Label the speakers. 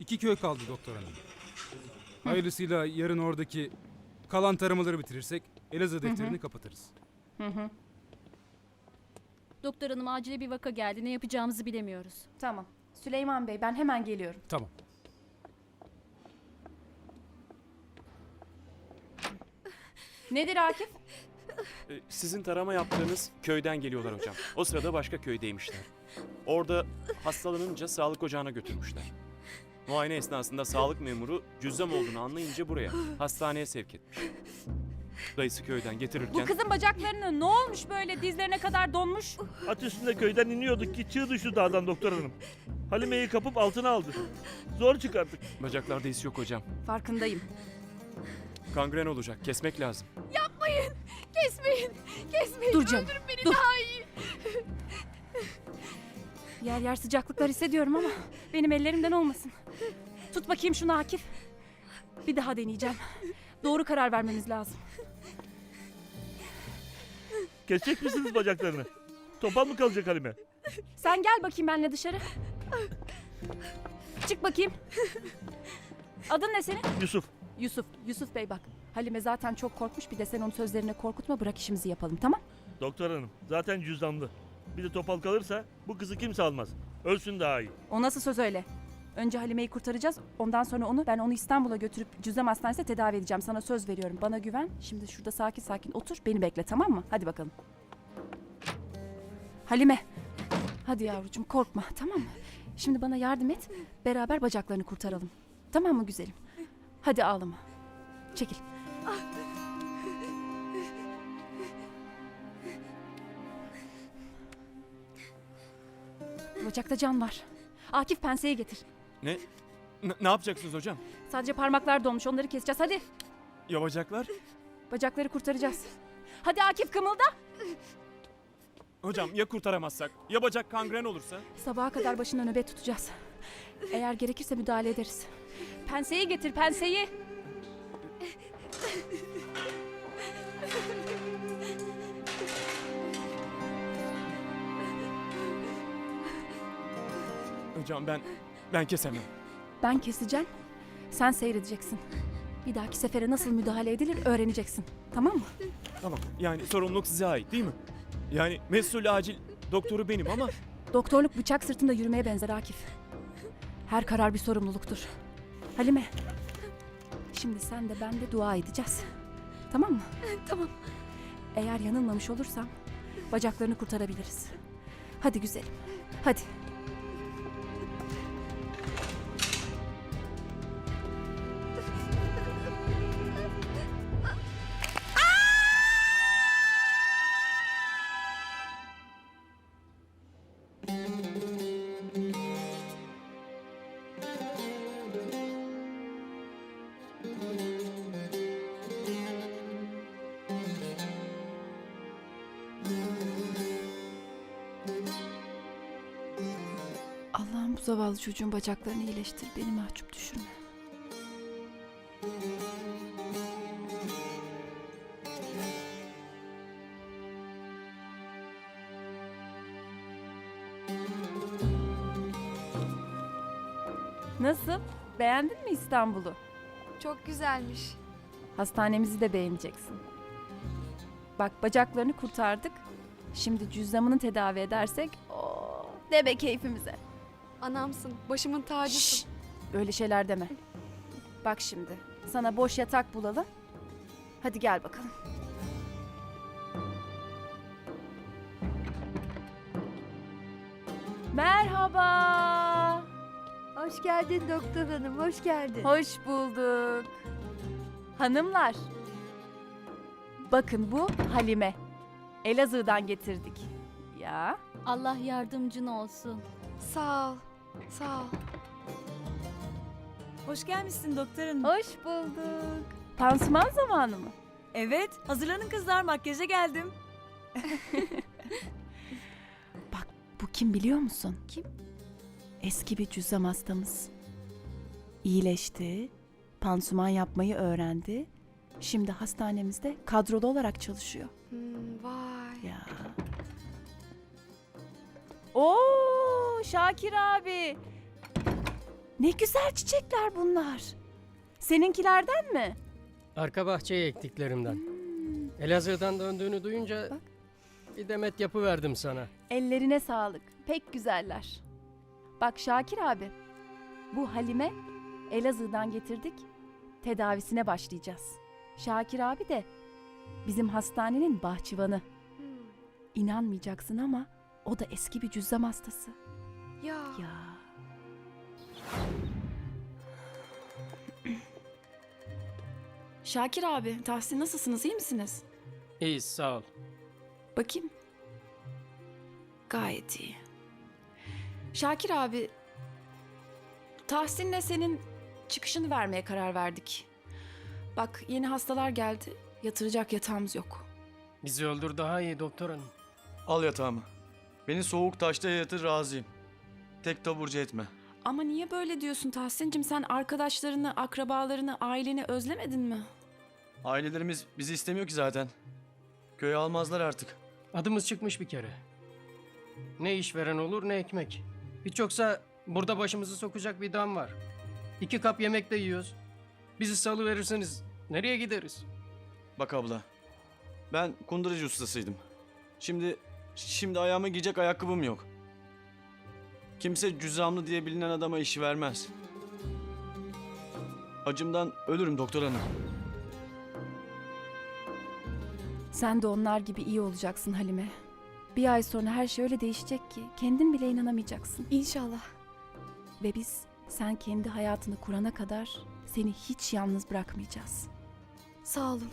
Speaker 1: İki köy kaldı doktor hanım. Hayırlısıyla yarın oradaki kalan taramaları bitirirsek Elazığ defterini kapatırız.
Speaker 2: Doktor hanım acile bir vaka geldi. Ne yapacağımızı bilemiyoruz.
Speaker 3: Tamam. Süleyman Bey ben hemen geliyorum.
Speaker 1: Tamam.
Speaker 3: Nedir Akif?
Speaker 4: Ee, Sizin tarama yaptığınız köyden geliyorlar hocam. O sırada başka köydeymişler. Orada hastalanınca sağlık ocağına götürmüşler. Muayene esnasında sağlık memuru cüzzam olduğunu anlayınca buraya, hastaneye sevk etmiş. Dayısı köyden
Speaker 3: Bu
Speaker 4: getirirken
Speaker 3: kızın bacaklarını ne olmuş böyle dizlerine kadar donmuş?
Speaker 5: At üstünde köyden iniyorduk ki çığ düştü dağdan doktor hanım. Halime'yi kapıp altına aldı. Zor çıkarttık.
Speaker 4: bacaklarda iz yok hocam.
Speaker 3: Farkındayım.
Speaker 4: Kangren olacak, kesmek lazım.
Speaker 2: Kesmeyin. Kesmeyin.
Speaker 3: Dur canım.
Speaker 2: Öldürün beni
Speaker 3: dur.
Speaker 2: daha iyi.
Speaker 3: Yer yer sıcaklıklar hissediyorum ama benim ellerimden olmasın. Tut bakayım şunu Akif. Bir daha deneyeceğim. Doğru karar vermemiz lazım.
Speaker 5: Kesecek misiniz bacaklarını? Topal mı kalacak Halime?
Speaker 3: Sen gel bakayım benimle dışarı. Çık bakayım. Adın ne senin?
Speaker 5: Yusuf.
Speaker 3: Yusuf. Yusuf Bey bak. Halime zaten çok korkmuş. Bir de sen onun sözlerine korkutma. Bırak işimizi yapalım tamam?
Speaker 5: Doktor hanım zaten cüzdanlı. Bir de topal kalırsa bu kızı kimse almaz. Ölsün daha iyi.
Speaker 3: O nasıl söz öyle? Önce Halime'yi kurtaracağız. Ondan sonra onu ben onu İstanbul'a götürüp Cüzzam Hastanesi'ne tedavi edeceğim. Sana söz veriyorum. Bana güven. Şimdi şurada sakin sakin otur. Beni bekle tamam mı? Hadi bakalım. Halime. Hadi yavrucuğum korkma tamam mı? Şimdi bana yardım et. Beraber bacaklarını kurtaralım. Tamam mı güzelim? Hadi ağlama. Çekil. Bacakta can var. Akif penseyi getir.
Speaker 4: Ne? N- ne yapacaksınız hocam?
Speaker 3: Sadece parmaklar donmuş. Onları keseceğiz. Hadi.
Speaker 4: Ya bacaklar?
Speaker 3: Bacakları kurtaracağız. Hadi Akif kımılda.
Speaker 4: Hocam ya kurtaramazsak? Ya bacak kangren olursa?
Speaker 3: Sabaha kadar başına nöbet tutacağız. Eğer gerekirse müdahale ederiz. Penseyi getir penseyi.
Speaker 4: Hocam ben, ben kesemem.
Speaker 3: Ben keseceğim. Sen seyredeceksin. Bir dahaki sefere nasıl müdahale edilir öğreneceksin. Tamam mı?
Speaker 4: Tamam, yani sorumluluk size ait değil mi? Yani mesul acil doktoru benim ama
Speaker 3: Doktorluk bıçak sırtında yürümeye benzer Akif. Her karar bir sorumluluktur. Halime. Şimdi sen de ben de dua edeceğiz. Tamam mı?
Speaker 2: Tamam.
Speaker 3: Eğer yanılmamış olursam bacaklarını kurtarabiliriz. Hadi güzelim. Hadi. Allah'ım bu zavallı çocuğun bacaklarını iyileştir. Beni mahcup düşürme. Nasıl? Beğendin mi İstanbul'u?
Speaker 6: Çok güzelmiş.
Speaker 3: Hastanemizi de beğeneceksin. Bak bacaklarını kurtardık. Şimdi cüzdanını tedavi edersek o de be keyfimize.
Speaker 6: Anamsın, başımın tacısın.
Speaker 3: Şşş! Öyle şeyler deme. Bak şimdi sana boş yatak bulalım. Hadi gel bakalım. Merhaba.
Speaker 6: Hoş geldin doktor hanım, hoş geldin.
Speaker 3: Hoş bulduk. Hanımlar. Bakın bu Halime. Elazığ'dan getirdik. Ya.
Speaker 2: Allah yardımcın olsun.
Speaker 6: Sağ ol, sağ ol.
Speaker 7: Hoş gelmişsin doktor hanım.
Speaker 3: Hoş bulduk. Pansuman zamanı mı?
Speaker 7: Evet, hazırlanın kızlar makyaja geldim.
Speaker 3: Kim biliyor musun?
Speaker 2: Kim?
Speaker 3: Eski bir cüzzam hastamız. İyileşti. Pansuman yapmayı öğrendi. Şimdi hastanemizde kadrolu olarak çalışıyor.
Speaker 6: Hmm, vay.
Speaker 3: Ya. Oo Şakir abi. Ne güzel çiçekler bunlar. Seninkilerden mi?
Speaker 8: Arka bahçeye ektiklerimden. Elazığ'dan döndüğünü duyunca
Speaker 3: Bak.
Speaker 8: Bir demet yapı verdim sana.
Speaker 3: Ellerine sağlık. Pek güzeller. Bak Şakir abi. Bu Halime Elazığ'dan getirdik. Tedavisine başlayacağız. Şakir abi de bizim hastanenin bahçıvanı. İnanmayacaksın ama o da eski bir cüzzam hastası.
Speaker 6: Ya.
Speaker 3: Ya.
Speaker 9: Şakir abi, Tahsin nasılsınız? iyi misiniz?
Speaker 8: İyiyiz sağ ol.
Speaker 9: Bakayım. Gayet iyi. Şakir abi, Tahsin'le senin çıkışını vermeye karar verdik. Bak yeni hastalar geldi. Yatıracak yatağımız yok.
Speaker 8: Bizi öldür daha iyi doktor hanım.
Speaker 10: Al yatağımı. Beni soğuk taşta yatır razıyım. Tek taburcu etme.
Speaker 9: Ama niye böyle diyorsun Tahsin'cim? Sen arkadaşlarını, akrabalarını, aileni özlemedin mi?
Speaker 10: Ailelerimiz bizi istemiyor ki zaten. Köye almazlar artık.
Speaker 8: Adımız çıkmış bir kere. Ne işveren olur ne ekmek. Hiç yoksa burada başımızı sokacak bir dam var. İki kap yemek de yiyoruz. Bizi salı verirseniz nereye gideriz?
Speaker 10: Bak abla. Ben kunduracı ustasıydım. Şimdi şimdi ayağıma giyecek ayakkabım yok. Kimse cüzamlı diye bilinen adama işi vermez. Acımdan ölürüm doktor hanım.
Speaker 3: Sen de onlar gibi iyi olacaksın Halime. Bir ay sonra her şey öyle değişecek ki kendin bile inanamayacaksın.
Speaker 6: İnşallah.
Speaker 3: Ve biz sen kendi hayatını kurana kadar seni hiç yalnız bırakmayacağız.
Speaker 6: Sağ olun.